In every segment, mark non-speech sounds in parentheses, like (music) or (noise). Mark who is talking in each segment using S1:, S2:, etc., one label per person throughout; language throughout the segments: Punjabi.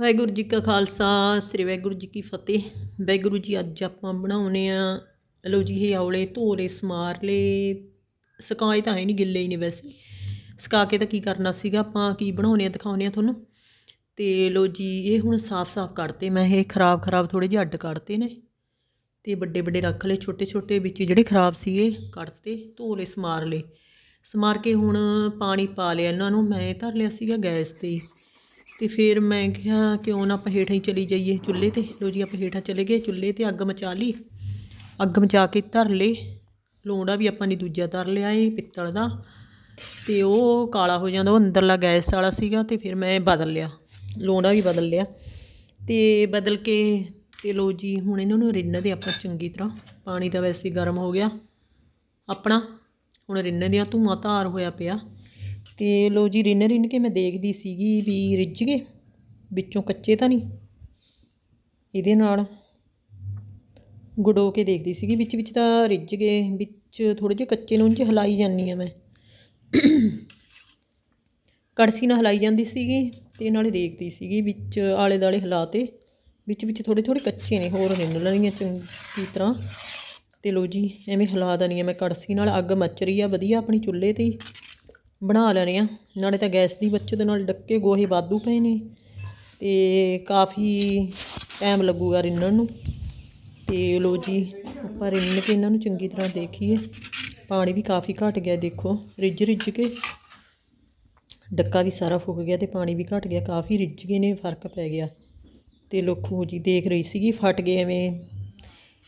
S1: ਵਾਹਿਗੁਰੂ ਜੀ ਕਾ ਖਾਲਸਾ, ਸ੍ਰੀ ਵਾਹਿਗੁਰੂ ਜੀ ਕੀ ਫਤਿਹ। ਵਾਹਿਗੁਰੂ ਜੀ ਅੱਜ ਆਪਾਂ ਬਣਾਉਨੇ ਆ, ਲਓ ਜੀ ਇਹ ਔਲੇ ਧੋਲੇ ਸਮਾਰ ਲਏ। ਸਕਾਏ ਤਾਂ ਹੈ ਨਹੀਂ, ਗਿੱਲੇ ਹੀ ਨੇ ਵੈਸੇ। ਸੁਕਾ ਕੇ ਤਾਂ ਕੀ ਕਰਨਾ ਸੀਗਾ, ਆਪਾਂ ਕੀ ਬਣਾਉਨੇ ਆ ਦਿਖਾਉਨੇ ਆ ਤੁਹਾਨੂੰ। ਤੇ ਲਓ ਜੀ, ਇਹ ਹੁਣ ਸਾਫ਼-ਸਾਫ਼ ਕੱਢਤੇ, ਮੈਂ ਇਹ ਖਰਾਬ ਖਰਾਬ ਥੋੜੇ ਜਿਹੇ ਅੱਡ ਕੱਢਤੇ ਨੇ। ਤੇ ਵੱਡੇ ਵੱਡੇ ਰੱਖ ਲਏ ਛੋਟੇ ਛੋਟੇ ਵਿੱਚ ਜਿਹੜੇ ਖਰਾਬ ਸੀਗੇ, ਕੱਢਤੇ, ਧੋਲੇ ਸਮਾਰ ਲਏ। ਸਮਾਰ ਕੇ ਹੁਣ ਪਾਣੀ ਪਾ ਲਿਆ ਇਹਨਾਂ ਨੂੰ, ਮੈਂ ਧਰ ਲਿਆ ਸੀਗਾ ਗੈਸ ਤੇ ਹੀ। ਤੇ ਫਿਰ ਮੈਂ ਕਿਹਾ ਕਿਉਂ ਨਾ ਆਪਾਂ ਹੇਠਾਂ ਹੀ ਚਲੀ ਜਾਈਏ। ਚੁੱਲ੍ਹੇ ਤੇ ਲੋ ਜੀ, ਆਪਾਂ ਹੇਠਾਂ ਚਲੇ ਗਏ, ਚੁੱਲ੍ਹੇ ਤੇ ਅੱਗ ਮਚਾ ਲਈ। ਅੱਗ ਮਚਾ ਕੇ ਧਰ ਲਏ। ਲੋਂਡਾ ਵੀ ਆਪਾਂ ਨੇ ਦੂਜਾ ਧਰ ਲਿਆ ਏ, ਪਿੱਤਲ ਦਾ। ਤੇ ਉਹ ਕਾਲਾ ਹੋ ਜਾਂਦਾ, ਉਹ ਅੰਦਰਲਾ ਗੈਸ ਵਾਲਾ ਸੀਗਾ ਤੇ ਫਿਰ ਮੈਂ ਬਦਲ ਲਿਆ। ਲੋਂਡਾ ਵੀ ਬਦਲ ਲਿਆ। ਤੇ ਬਦਲ ਕੇ, ਤੇ ਲੋ ਜੀ, ਹੁਣ ਇਹਨਾਂ ਨੂੰ ਰਿੰਨ ਦੇ ਆਪਾਂ ਚੰਗੀ ਤਰ੍ਹਾਂ। ਪਾਣੀ ਤਾਂ ਵੈਸੇ ਗਰਮ ਹੋ ਗਿਆ। ਆਪਣਾ, ਹੁਣ ਰਿੰਨਦੇ ਦੀਆਂ ਧੂਆਂ ਧਾਰ ਹੋਇਆ ਪਿਆ। ਤੇ ਲੋ ਜੀ ਰਿੰਨ ਰਿੰਨ ਕੇ ਮੈਂ ਦੇਖਦੀ ਸੀਗੀ ਵੀ ਰਿੱਝ ਗਏ। ਵਿੱਚੋਂ ਕੱਚੇ ਤਾਂ ਨਹੀਂ। ਇਹਦੇ ਨਾਲ ਗੁਡੋ ਕੇ ਦੇਖਦੀ ਸੀਗੀ। ਵਿੱਚ ਵਿੱਚ ਤਾਂ ਰਿੱਝ ਗਏ। ਵਿੱਚ ਥੋੜੇ ਜਿਹੇ ਕੱਚੇ ਨੂੰ ਉਂਝ ਹਿਲਾਈ ਜਾਂਦੀ ਆ ਮੈਂ। ਕੜਛੀ ਨਾਲ ਹਿਲਾਈ ਜਾਂਦੀ ਸੀਗੀ ਤੇ ਨਾਲੇ ਦੇਖਦੀ ਸੀਗੀ। ਵਿੱਚ ਆਲੇ ਦਾਲੇ ਹਿਲਾਤੇ। ਵਿੱਚ ਵਿੱਚ ਥੋੜੇ ਥੋੜੇ ਕੱਚੇ ਨੇ। ਹੋਰ ਰਿੰਨ ਲੈਣੀਆਂ ਚੰਗੀ ਤਰ੍ਹਾਂ। ਤੇ ਲੋ ਜੀ ਐਵੇਂ ਹਿਲਾ ਦੇਣੀ ਆ ਮੈਂ ਕੜਛੀ ਨਾਲ। ਅੱਗ ਮੱਚ ਰਹੀ ਆ। ਵਧੀਆ ਆਪਣੀ ਚੁੱਲ੍ਹੇ ਤੇ ਬਣਾ ਲੈਣੇ ਆ। ਨਾਲੇ ਤਾਂ ਗੈਸ ਦੀ ਬੱਚਤ ਨਾਲ ਡੱਕੇ ਗੋਹੇ ਵਾਧੂ ਪਏ ਨੇ। ਤੇ ਕਾਫੀ ਟਾਈਮ ਲੱਗੂਗਾ ਰਿੰਨਣ ਨੂੰ। ਤੇ ਲੋ ਜੀ, ਆਪਾਂ ਰਿੰਨ ਕੇ ਇਹਨਾਂ ਨੂੰ ਚੰਗੀ ਤਰ੍ਹਾਂ ਦੇਖੀਏ। ਪਾਣੀ ਵੀ ਕਾਫੀ ਘਟ ਗਿਆ, ਦੇਖੋ, ਰਿੱਝ ਰਿੱਝ ਕੇ। ਡੱਕਾ ਵੀ ਸਾਰਾ ਫੁੱਕ ਗਿਆ ਤੇ ਪਾਣੀ ਵੀ ਘਟ ਗਿਆ, ਕਾਫੀ ਰਿੱਝ ਗਏ ਨੇ, ਫ਼ਰਕ ਪੈ ਗਿਆ। ਤੇ ਲੋਖੋ ਜੀ ਦੇਖ ਰਹੀ ਸੀਗੀ, ਫਟ ਗਏ ਐਵੇਂ।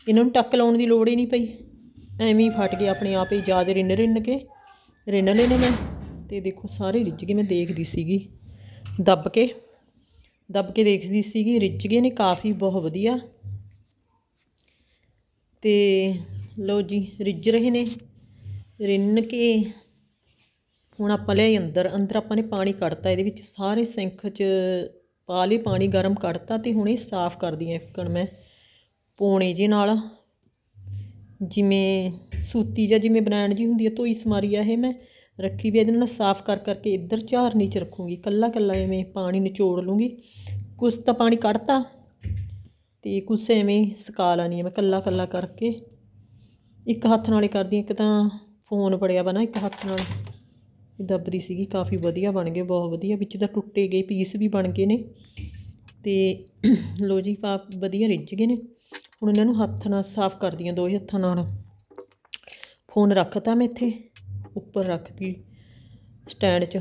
S1: ਇਹਨਾਂ ਨੂੰ ਟੱਕ ਲਾਉਣ ਦੀ ਲੋੜ ਹੀ ਨਹੀਂ ਪਈ। ਐਵੇਂ ਹੀ ਫਟ ਗਏ ਆਪਣੇ ਆਪ ਹੀ, ਜ਼ਿਆਦਾ ਰਿੰਨ ਰਿੰਨ ਕੇ। ਰਿੰਨ ਲਏ ਨੇ ਮੈਂ। ਤੇ ਦੇਖੋ ਸਾਰੇ ਰਿੱਝ ਗਏ, ਮੈਂ ਦੇਖਦੀ ਸੀਗੀ। ਦੱਬ ਕੇ ਦੱਬ ਕੇ ਦੇਖਦੀ ਸੀਗੀ, ਰਿੱਝ ਗਏ ਨੇ ਕਾਫੀ, ਬਹੁਤ ਵਧੀਆ। ਤੇ ਲਓ ਜੀ, ਰਿੱਝ ਰਹੇ ਨੇ। ਰਿੰਨ ਕੇ ਹੁਣ ਆਪਾਂ ਲਿਆਈ ਅੰਦਰ ਅੰਦਰ ਆਪਾਂ ਨੇ ਪਾਣੀ ਕੱਢਤਾ, ਇਹਦੇ ਵਿੱਚ ਸਾਰੇ ਸਿੰਕ 'ਚ ਪਾ ਲਈ ਪਾਣੀ ਗਰਮ ਕੱਢਤਾ ਤੇ ਹੁਣ ਇਹ ਸਾਫ਼ ਕਰਦੀ ਹਾਂ ਇੱਕਣ ਮੈਂ ਪੋਣੇ ਜੇ ਨਾਲ। ਜਿਵੇਂ ਸੂਤੀ ਜਾਂ ਜਿਵੇਂ ਬਨੈਣ ਜੀ ਹੁੰਦੀ ਹੈ ਧੋਈ ਸਮਾਰੀ ਆ ਇਹ ਮੈਂ। ਰੱਖੀ ਵੀ ਇਹਦੇ ਨਾਲ ਸਾਫ਼ ਕਰ ਕਰਕੇ ਇੱਧਰ ਝਾਰਨੀ ਚ ਰੱਖੂੰਗੀ। ਕੱਲਾ ਕੱਲਾ ਐਵੇਂ ਪਾਣੀ ਨਿਚੋੜ ਲੂੰਗੀ। ਕੁਛ ਤਾਂ ਪਾਣੀ ਕੱਢਤਾ ਤੇ ਕੁਛ ਐਵੇਂ ਸੁਕਾ ਲੈਣੀ ਹੈ ਮੈਂ ਕੱਲਾ ਕੱਲਾ ਕਰਕੇ। ਇੱਕ ਹੱਥ ਨਾਲ ਕਰਦੀ ਹਾਂ, ਇੱਕ ਤਾਂ ਫੋਨ ਫੜਿਆ ਵਾ ਨਾ, ਇੱਕ ਹੱਥ ਨਾਲ। ਦੱਬਦੀ ਸੀਗੀ, ਕਾਫੀ ਵਧੀਆ ਬਣ ਗਏ, ਬਹੁਤ ਵਧੀਆ। ਵਿੱਚ ਤਾਂ ਟੁੱਟੇ ਗਏ, ਪੀਸ ਵੀ ਬਣ ਗਏ ਨੇ। ਤੇ (clears throat) ਲੋ ਜੀ ਪਾਪ ਵਧੀਆ ਰਿੱਝ ਗਏ ਨੇ। ਹੁਣ ਇਹਨਾਂ ਨੂੰ ਹੱਥ ਨਾਲ ਸਾਫ਼ ਕਰਦੀ ਹਾਂ ਦੋਵੇਂ ਹੱਥਾਂ ਨਾਲ। ਫੋਨ ਰੱਖਤਾ ਮੈਂ ਇੱਥੇ। ਉੱਪਰ ਰੱਖਤੀ ਸਟੈਂਡ 'ਚ।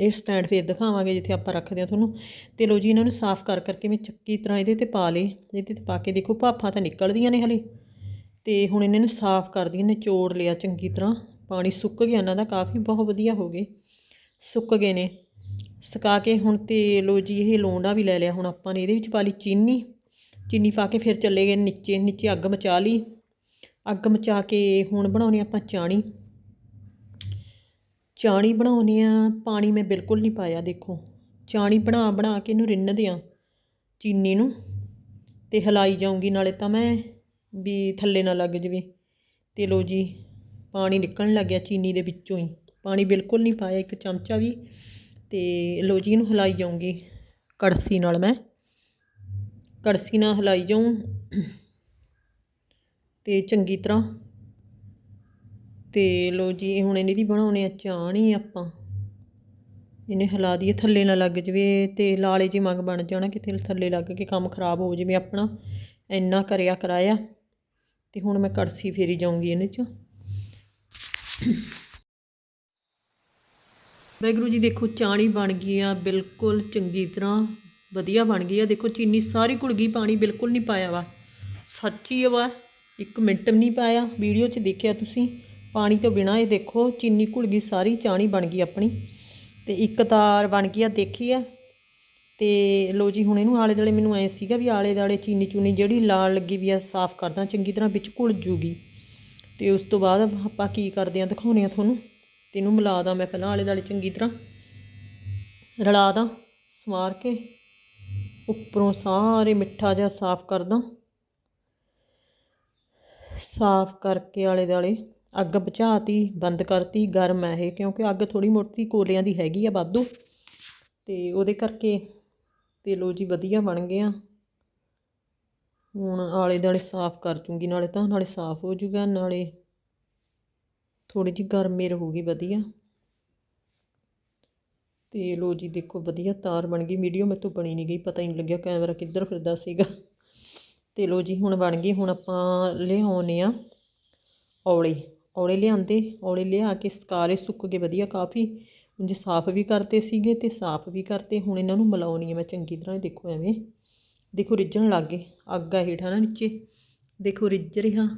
S1: ਇਹ ਸਟੈਂਡ ਫੇਰ ਦਿਖਾਵਾਂਗੇ, ਜਿੱਥੇ ਆਪਾਂ ਰੱਖਦੇ ਹਾਂ ਤੁਹਾਨੂੰ। ਤੇ ਲੋ ਜੀ, ਇਹਨਾਂ ਨੂੰ ਸਾਫ਼ ਕਰ ਕਰਕੇ ਮੈਂ ਚੱਕੀ ਤਰ੍ਹਾਂ ਇਹਦੇ ਤੇ ਪਾ ਲਏ। ਇਹਦੇ ਤੇ ਪਾ ਕੇ ਦੇਖੋ, ਭਾਫਾਂ ਤਾਂ ਨਿਕਲਦੀਆਂ ਨੇ ਹਲੇ। ਤੇ ਹੁਣ ਇਹਨਾਂ ਨੂੰ ਸਾਫ਼ ਕਰਦੀ ਹਾਂ, ਨਿਚੋੜ ਲਿਆ ਚੰਗੀ ਤਰ੍ਹਾਂ। ਪਾਣੀ ਸੁੱਕ ਗਿਆ, ਇਹਨਾਂ ਦਾ ਕਾਫੀ ਬਹੁਤ ਵਧੀਆ ਹੋ ਗਏ। ਸੁੱਕ ਗਏ ਨੇ। ਸੁਕਾ ਕੇ ਹੁਣ ਤੇ ਲੋ ਜੀ, ਇਹ ਲੋਂਡਾ ਵੀ ਲੈ ਲਿਆ ਹੁਣ ਆਪਾਂ ਨੇ। ਇਹਦੇ ਵਿੱਚ ਪਾ ਲਈ ਚੀਨੀ। ਚੀਨੀ ਪਾ ਕੇ ਫਿਰ ਚੱਲੇ ਗਏ ਨੀਚੇ। ਨੀਚੇ ਅੱਗ ਮਚਾ ਲਈ। ਅੱਗ ਮਚਾ ਕੇ ਹੁਣ ਬਣਾਉਣੀ ਆਪਾਂ ਚਾਣੀ। ਚਾਣੀ ਬਣਾਉਣੀ ਹਾਂ ਪਾਣੀ ਮੈਂ ਬਿਲਕੁਲ ਨਹੀਂ ਪਾਇਆ, ਦੇਖੋ। ਚਾਣੀ ਬਣਾ ਬਣਾ ਕੇ ਇਹਨੂੰ ਰਿੰਨ ਹਾਂ ਚੀਨੀ ਨੂੰ ਅਤੇ ਹਿਲਾਈ ਜਾਊਂਗੀ, ਨਾਲੇ ਤਾਂ ਮੈਂ ਵੀ ਥੱਲੇ ਨਾ ਲੱਗ ਜਵੇ। ਅਤੇ ਲੋ ਜੀ, ਪਾਣੀ ਨਿਕਲਣ ਲੱਗ ਗਿਆ ਚੀਨੀ ਦੇ ਵਿੱਚੋਂ ਹੀ। ਪਾਣੀ ਬਿਲਕੁਲ ਨਹੀਂ ਪਾਇਆ, ਇੱਕ ਚਮਚਾ ਵੀ। ਅਤੇ ਲੋ ਜੀ, ਇਹਨੂੰ ਹਿਲਾਈ ਜਾਊਂਗੀ ਕੜਸੀ ਨਾਲ ਮੈਂ। ਕੜਸੀ ਨਾਲ ਹਿਲਾਈ ਜਾਊਂ। ਅਤੇ ਚੰਗੀ ਤਰ੍ਹਾਂ ਤੇ ਲੋ ਜੀ ਹੁਣ ਇਹਦੀ ਬਣਾਉਣੇ ਆ ਚਾਣੀ ਆਪਾਂ। ਇਹਨੇ ਹਿਲਾ ਦਈਏ, ਥੱਲੇ ਨਾ ਲੱਗ ਜਵੇ, ਤੇ ਲਾਲੇ ਜੀ ਮੰਗ ਬਣ ਜਾਣਾ ਕਿਤੇ, ਥੱਲੇ ਲੱਗ ਕੇ ਕੰਮ ਖਰਾਬ ਹੋ ਜਵੇ ਆਪਣਾ। ਇੰਨਾ ਕਰਿਆ ਕਰਾਇਆ, ਤੇ ਹੁਣ ਮੈਂ ਕੜਸੀ ਫੇਰੀ ਜਾਊਂਗੀ ਇਹਨੇ ਚ। ਵੈਗਰੂ ਜੀ, ਦੇਖੋ ਚਾਣੀ ਬਣ ਗਈ ਆ, ਬਿਲਕੁਲ ਚੰਗੀ ਤਰ੍ਹਾਂ ਵਧੀਆ ਬਣ ਗਈ ਆ। ਦੇਖੋ, ਚੀਨੀ ਸਾਰੀ ਘੁਲ ਗਈ, ਪਾਣੀ ਬਿਲਕੁਲ ਨਹੀਂ ਪਾਇਆ ਵਾ। ਸੱਚੀ ਵਾ, ਇੱਕ ਮਿੰਟ ਵੀ ਨਹੀਂ ਪਾਇਆ, ਵੀਡੀਓ 'ਚ ਦੇਖਿਆ ਤੁਸੀਂ। ਪਾਣੀ ਤੋਂ ਬਿਨਾ ਇਹ ਦੇਖੋ ਚੀਨੀ ਘੁਲ ਗਈ, ਸਾਰੀ ਚਾਣੀ ਬਣ ਗਈ ਆਪਣੀ। ਤੇ ਇੱਕ ਤਾਰ ਬਣ ਗਈ ਆ ਦੇਖੀ ਆ। ਤੇ ਲੋ ਜੀ, ਹੁਣ ਇਹਨੂੰ ਆਲੇ ਦਾਲੇ ਮੈਨੂੰ ਐ ਸੀਗਾ ਵੀ ਆਲੇ ਦਾਲੇ ਚੀਨੀ ਚੂਨੀ ਜਿਹੜੀ ਲਾਲ ਲੱਗੀ ਵੀ ਆ, ਸਾਫ਼ ਕਰਦਾ, ਚੰਗੀ ਤਰ੍ਹਾਂ ਵਿੱਚ ਘੁਲ ਜੂਗੀ। ਤੇ ਉਸ ਤੋਂ ਬਾਅਦ ਆਪਾਂ ਕੀ ਕਰਦੇ ਆ ਦਿਖਾਉਣੇ ਆ ਤੁਹਾਨੂੰ। ਤੇ ਇਹਨੂੰ ਮਿਲਾ ਦਾਂ ਮੈਂ ਪਹਿਲਾਂ ਆਲੇ ਦਾਲੇ ਚੰਗੀ ਤਰ੍ਹਾਂ। ਰਲਾ ਦਾਂ, ਸਵਾਰ ਕੇ। ਉੱਪਰੋਂ ਸਾਰੇ ਮਿੱਠਾ ਜਿਹਾ ਸਾਫ਼ ਕਰਦਾ। ਸਾਫ਼ ਕਰਕੇ ਆਲੇ ਦਾਲੇ ਅੱਗ ਬੁਝਾਤੀ, ਬੰਦ ਕਰਤੀ, ਗਰਮ ਹੈ ਇਹ, ਕਿਉਂਕਿ ਅੱਗ ਥੋੜ੍ਹੀ ਮੋਟੀ ਕੋਲਿਆਂ ਦੀ ਹੈਗੀ ਆ ਵਾਧੂ। ਅਤੇ ਉਹਦੇ ਕਰਕੇ ਅਤੇ ਲੋ ਜੀ ਵਧੀਆ ਬਣ ਗਿਆ। ਹੁਣ ਆਲੇ ਦਾਲੇ ਸਾਫ਼ ਕਰ ਜੂੰਗੀ, ਨਾਲੇ ਤਾਂ ਨਾਲੇ ਸਾਫ਼ ਹੋ ਜੂਗਾ, ਨਾਲੇ ਥੋੜੀ ਜਿਹੀ ਗਰਮੀ ਰਹੂਗੀ ਵਧੀਆ। ਤੇ ਲੋ ਜੀ ਦੇਖੋ ਵਧੀਆ ਤਾਰ ਬਣ ਗਈ ਵੀਡੀਓ ਮੇਰੇ ਤੋਂ ਬਣੀ ਨਹੀਂ ਗਈ, ਪਤਾ ਹੀ ਨਹੀਂ ਲੱਗਿਆ ਕੈਮਰਾ ਕਿੱਧਰ ਫਿਰਦਾ ਸੀਗਾ। ਤੇ ਲੋ ਜੀ ਹੁਣ ਬਣ ਗਈ, ਹੁਣ ਆਪਾਂ ਲਿਆਉਣੇ ਆ ਔਲੇ। ਔਲੇ ਲਿਆਂਦੇ ਔਲੇ ਲਿਆ ਕੇ ਸਕਾਰੇ ਸੁੱਕ ਗਏ ਵਧੀਆ ਕਾਫੀ। ਉਂਝ ਸਾਫ਼ ਵੀ ਕਰਤੇ ਸੀਗੇ ਤੇ ਸਾਫ਼ ਵੀ ਕਰਤੇ, ਹੁਣ ਇਹਨਾਂ ਨੂੰ ਮਿਲਾਉਣੀ ਹੈ ਮੈਂ ਚੰਗੀ ਤਰ੍ਹਾਂ, ਦੇਖੋ ਐਵੇਂ। ਦੇਖੋ ਰਿੱਝਣ ਲੱਗ ਗਏ, ਅੱਗ ਆ ਹੇਠਾਂ ਨਾ ਨੀਚੇ। ਦੇਖੋ ਰਿੱਝ ਰਿਹਾ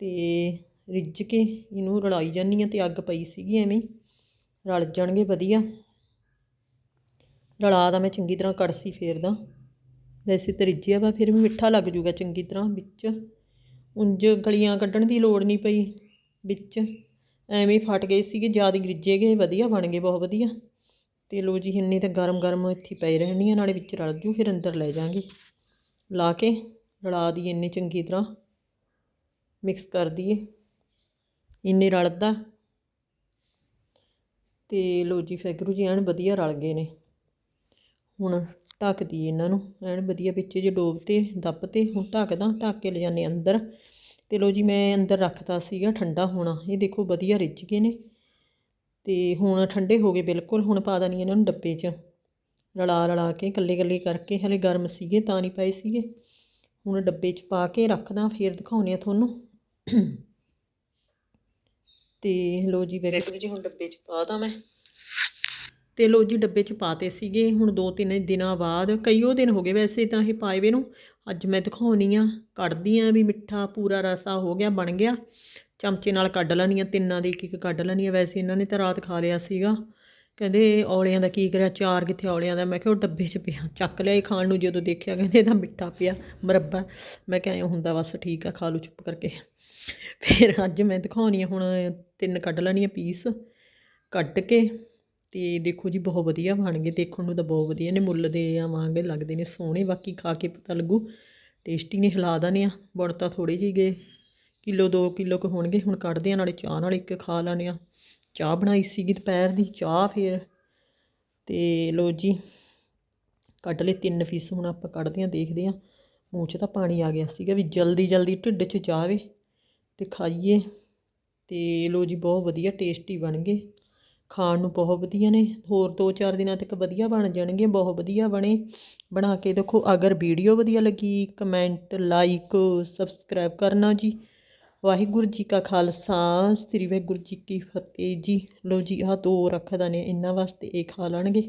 S1: ਤੇ ਰਿੱਝ ਕੇ ਇਹਨੂੰ ਰਲਾਈ ਜਾਂਦੀ ਆ ਤੇ ਅੱਗ ਪਈ ਸੀਗੀ ਐਵੇਂ ਰਲ ਜਾਣਗੇ ਵਧੀਆ। ਰਲਾ ਦਾ ਮੈਂ ਚੰਗੀ ਤਰ੍ਹਾਂ ਕੜਸੀ ਫੇਰਦਾ ਵੈਸੇ ਤਾਂ ਰਿੱਝਿਆ ਵਾ, ਫਿਰ ਵੀ ਮਿੱਠਾ ਲੱਗ ਜੂਗਾ ਚੰਗੀ ਤਰ੍ਹਾਂ ਵਿੱਚ। ਉਂਝ ਗਲੀਆਂ ਕੱਢਣ ਦੀ ਲੋੜ ਨਹੀਂ ਪਈ। ਵਿੱਚ। ਐਵੇਂ ਫਟ ਗਏ ਸੀਗੇ, ਜ਼ਿਆਦਾ ਹੀ ਗਏ, ਵਧੀਆ ਬਣ ਗਏ, ਬਹੁਤ ਵਧੀਆ। ਤੇ ਲੋ ਜੀ, ਇੰਨੀ ਤਾਂ ਗਰਮ ਗਰਮ ਇੱਥੇ ਪਈ ਰਹਿਣੀ ਆ, ਨਾਲੇ ਵਿੱਚ ਰਲ ਜੂ, ਫਿਰ ਅੰਦਰ ਲੈ ਜਾਾਂਗੇ। ਲਾ ਕੇ ਰਲਾ ਦੀ ਇੰਨੇ ਚੰਗੀ ਤਰ੍ਹਾਂ। ਮਿਕਸ ਕਰ ਦਈਏ। ਇੰਨੇ ਰਲਦਾ। ਤੇ ਲੋ ਜੀ ਫੈਗਰੂ ਜੀ, ਐਨ ਵਧੀਆ ਰਲ ਗਏ ਨੇ। ਹੁਣ ਢੱਕ ਦਈਏ ਇਹਨਾਂ ਨੂੰ। ਐਨ ਵਧੀਆ ਵਿੱਚ ਜੇ ਡੋਬ 'ਤੇ, ਦੱਬ 'ਤੇ, ਹੁਣ ਢੱਕਦਾ, ਢੱਕ ਕੇ ਲਿਜਾਨੇ ਅੰਦਰ। ਤੇ ਲੋ ਜੀ, ਮੈਂ ਅੰਦਰ ਰੱਖਤਾ ਸੀਗਾ, ਠੰਡਾ ਹੋਣਾ। ਇਹ ਦੇਖੋ, ਵਧੀਆ ਰਿੱਝ ਗਏ ਨੇ। ਤੇ ਹੁਣ ਠੰਡੇ ਹੋ ਗਏ ਬਿਲਕੁਲ, ਹੁਣ ਪਾ ਦੇਣੀ ਇਹਨਾਂ ਨੂੰ ਡੱਬੇ 'ਚ। ਰਲਾ ਰਲਾ ਕੇ ਇਕੱਲੇ ਇਕੱਲੇ ਕਰਕੇ, ਹਲੇ ਗਰਮ ਸੀਗੇ, ਤਾਂ ਨਹੀਂ ਪਏ ਸੀਗੇ। ਹੁਣ ਡੱਬੇ 'ਚ ਪਾ ਕੇ ਰੱਖਦਾ, ਫਿਰ ਦਿਖਾਉਣੇ ਆ ਤੁਹਾਨੂੰ। ਤੇ ਲੋ ਜੀ ਵੈਗਰੂ ਜੀ, ਹੁਣ ਡੱਬੇ 'ਚ ਪਾਤਾ ਮੈਂ। ਤੇ ਲੋ ਜੀ, ਡੱਬੇ 'ਚ ਪਾਤੇ ਸੀਗੇ ਹੁਣ ਦੋ ਤਿੰਨ ਦਿਨਾਂ ਬਾਅਦ। ਕਈਓ ਦਿਨ ਹੋ ਗਏ ਵੈਸੇ ਤਾਂ ਇਹ ਪਾਏ ਵੇ ਨੂੰ। ਅੱਜ ਮੈਂ ਦਿਖਾਉਣੀ ਆ, ਕੱਢਦੀ ਆ ਵੀ ਮਿੱਠਾ ਪੂਰਾ ਰਸਾ ਹੋ ਗਿਆ, ਬਣ ਗਿਆ। ਚਮਚੇ ਨਾਲ ਕੱਢ ਲੈਣੀ ਆ, ਤਿੰਨਾਂ ਦੀ ਇੱਕ ਇੱਕ ਕੱਢ ਲੈਣੀ ਆ। ਵੈਸੇ ਇਹਨਾਂ ਨੇ ਤਾਂ ਰਾਤ ਖਾ ਲਿਆ ਸੀਗਾ। ਕਹਿੰਦੇ ਔਲਿਆਂ ਦਾ ਕੀ ਕਰਿਆ, ਚਾਰ ਕਿੱਥੇ ਔਲਿਆਂ ਦਾ? ਮੈਂ ਕਿਹਾ ਉਹ ਡੱਬੇ 'ਚ ਪਿਆ, ਚੱਕ ਲਿਆ ਇਹ ਖਾਣ ਨੂੰ ਜਦੋਂ ਦੇਖਿਆ, ਕਹਿੰਦੇ ਇਹਦਾ ਮਿੱਠਾ ਪਿਆ, ਮਰੱਬਾ। ਮੈਂ ਕਿਹਾ ਐਂ ਹੁੰਦਾ ਬਸ, ਠੀਕ ਆ, ਖਾ ਲਓ ਚੁੱਪ ਕਰਕੇ। ਫਿਰ ਅੱਜ ਮੈਂ ਦਿਖਾਉਣੀ ਆ, ਹੁਣ ਤਿੰਨ ਕੱਢ ਲੈਣੀ ਆ ਪੀਸ, ਕੱਢ ਕੇ ਅਤੇ ਦੇਖੋ ਜੀ ਬਹੁਤ ਵਧੀਆ ਬਣ ਗਏ ਦੇਖਣ ਨੂੰ ਤਾਂ ਬਹੁਤ ਵਧੀਆ ਨੇ, ਮੁੱਲ ਦੇ ਆਵਾਂਗੇ, ਲੱਗਦੇ ਨੇ ਸੋਹਣੇ, ਬਾਕੀ ਖਾ ਕੇ ਪਤਾ ਲੱਗੂ। ਟੇਸਟੀ ਨੇ, ਹਿਲਾ ਦਨੇ ਆ ਬਣ ਤਾਂ ਥੋੜੇ ਜਿਹੇ ਗਏ, ਕਿਲੋ 2 ਕਿਲੋ ਕੁ ਹੋਣਗੇ, ਹੁਣ ਕੱਢਦੇ ਆ, ਨਾਲੇ ਚਾਹ ਨਾਲ ਇੱਕ ਖਾ ਲੈਣੇ ਆ। ਚਾਹ ਬਣਾਈ ਸੀਗੀ ਦੁਪਹਿਰ ਦੀ, ਚਾਹ ਫਿਰ, ਤੇ ਲੋ ਜੀ, ਕੱਢ ਲਏ ਤਿੰਨ ਫੀਸ ਹੁਣ ਆਪਾਂ ਕੱਢਦੇ ਆ, ਦੇਖਦੇ ਆ, ਮੂੰਹ 'ਚ ਤਾਂ ਪਾਣੀ ਆ ਗਿਆ ਸੀਗਾ ਵੀ ਜਲਦੀ ਜਲਦੀ ਢਿੱਡ 'ਚ ਜਾਵੇ, ਤੇ ਖਾਈਏ, ਤੇ ਲੋ ਜੀ ਬਹੁਤ ਵਧੀਆ ਟੇਸਟੀ ਬਣ ਗਏ। ਖਾਣ ਨੂੰ ਬਹੁਤ ਵਧੀਆ ਨੇ। ਹੋਰ 2-4 ਦਿਨਾਂ ਤੱਕ ਵਧੀਆ ਬਣ ਜਾਣਗੇ, ਬਹੁਤ ਵਧੀਆ ਬਣੇ। ਬਣਾ ਕੇ ਦੇਖੋ, ਅਗਰ ਵੀਡੀਓ ਵਧੀਆ ਲੱਗੀ, ਕਮੈਂਟ, ਲਾਈਕ, ਸਬਸਕ੍ਰਾਈਬ ਕਰਨਾ ਜੀ। ਵਾਹਿਗੁਰੂ ਜੀ ਕਾ ਖਾਲਸਾ, ਸ੍ਰੀ ਵਾਹਿਗੁਰੂ ਜੀ ਕੀ ਫਤਿਹ ਜੀ। ਲੋ ਜੀ, ਆਹ ਦੋ ਰੱਖਦਾ ਨੇ, ਇਹਨਾਂ ਵਾਸਤੇ ਇਹ ਖਾ ਲੈਣਗੇ।